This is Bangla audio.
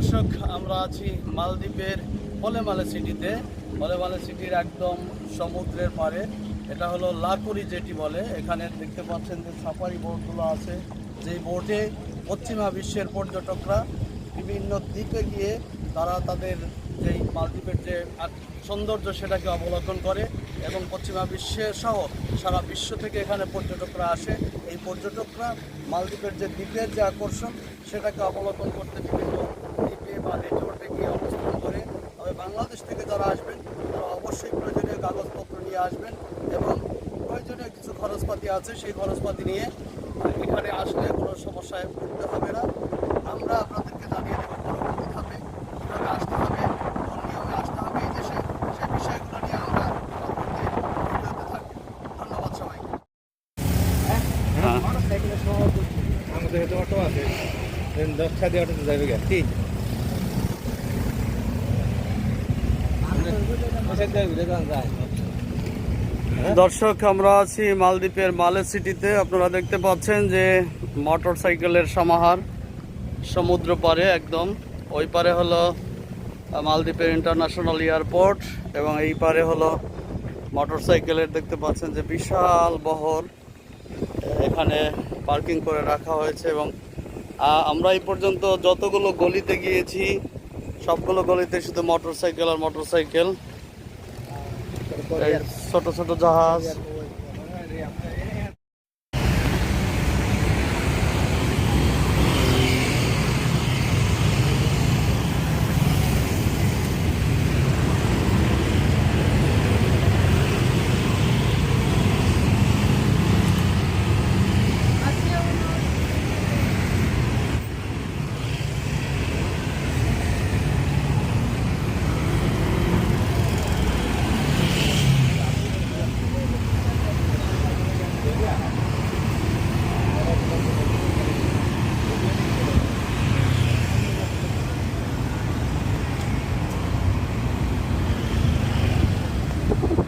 দর্শক, আমরা আছি মালদ্বীপের পলেমালে সিটিতে। পলেমালে সিটির একদম সমুদ্রের পাড়ে। এটা হলো লাকুরি যেটি বলে। এখানে দেখতে পাচ্ছেন যে সাফারি বোটগুলো আছে। যেই বোটে পশ্চিমা বিশ্বের পর্যটকরা বিভিন্ন দ্বীপে গিয়ে তারা তাদের যেই মালদ্বীপের যে সৌন্দর্য সেটাকে অবলোকন করে এবং পশ্চিমা বিশ্বের সহ সারা বিশ্ব থেকে এখানে পর্যটকরা আসে। এই পর্যটকরা মালদ্বীপের যে দ্বীপের যে আকর্ষণ সেটাকে অবলোকন করতে বিভিন্ন দ্বীপে বা রিসোর্টে গিয়ে অবস্থান করে। তবে বাংলাদেশ থেকে যারা আসবেন তারা অবশ্যই প্রয়োজনীয় কাগজপত্র নিয়ে আসবেন এবং প্রয়োজনীয় কিছু খরচপাতি আছে সেই খরচপাতি নিয়ে এখানে আসলে কোনো সমস্যায় পড়তে হবে না। আমরা আপনাদেরকে জানিয়ে দেবো পরবর্তী ধাপে কীভাবে আসতে হবে কোন নিয়মে আসতে হবে এই দেশে সেই বিষয়গুলো নিয়ে আমরা ভিডিওতে থাকব। ধন্যবাদ সবাইকে। আমাদের হেঁটে অটো আছে। দশটা দিয়ে অটোতে যাবে গে দর্শক, আমরা আছি মালদ্বীপের মালে সিটিতে। আপনারা দেখতে পাচ্ছেন যে মোটর সাইকেলের সমাহার সমুদ্র পারে একদম। ওই পারে হলো মালদ্বীপের ইন্টারন্যাশনাল এয়ারপোর্ট এবং এই পারে হলো মোটর সাইকেলের দেখতে পাচ্ছেন যে বিশাল বহর এখানে পার্কিং করে রাখা হয়েছে এবং আমরা এই পর্যন্ত যতগুলো গলিতে গিয়েছি, সবগুলো গলিতে শুধু মোটর সাইকেল আর মোটর সাইকেল ছোট ছোট জাহাজ। you